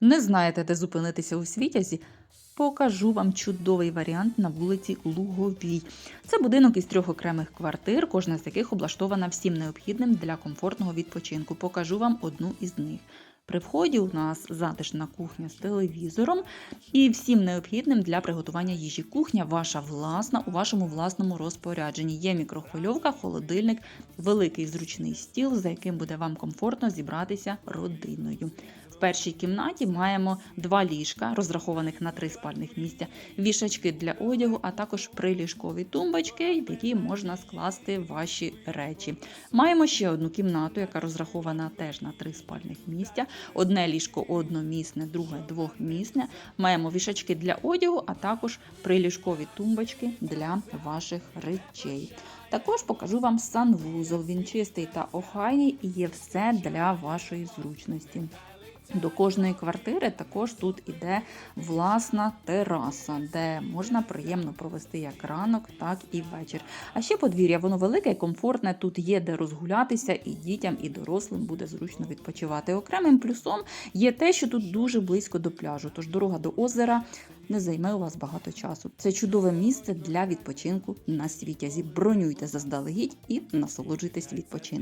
Не знаєте, де зупинитися у світязі? Покажу вам чудовий варіант на вулиці Луговій. Це будинок із трьох окремих квартир, кожна з яких облаштована всім необхідним для комфортного відпочинку. Покажу вам одну із них. При вході у нас затишна кухня з телевізором і всім необхідним для приготування їжі. Кухня ваша власна у вашому власному розпорядженні. Є мікрохвильовка, холодильник, великий зручний стіл, за яким буде вам комфортно зібратися родиною. В першій кімнаті маємо два ліжка, розрахованих на три спальних місця, вішачки для одягу, а також приліжкові тумбочки, в які можна скласти ваші речі. Маємо ще одну кімнату, яка розрахована теж на три спальних місця. Одне ліжко одномісне, друге двохмісне. Маємо вішачки для одягу, а також приліжкові тумбочки для ваших речей. Також покажу вам санвузол. Він чистий та охайний і є все для вашої зручності. До кожної квартири також тут іде власна тераса, де можна приємно провести як ранок, так і вечір. А ще подвір'я, воно велике і комфортне. Тут є де розгулятися, і дітям, і дорослим буде зручно відпочивати. Окремим плюсом є те, що тут дуже близько до пляжу, тож дорога до озера не займе у вас багато часу. Це чудове місце для відпочинку на світязі. Бронюйте заздалегідь і насолоджуйтесь відпочинком.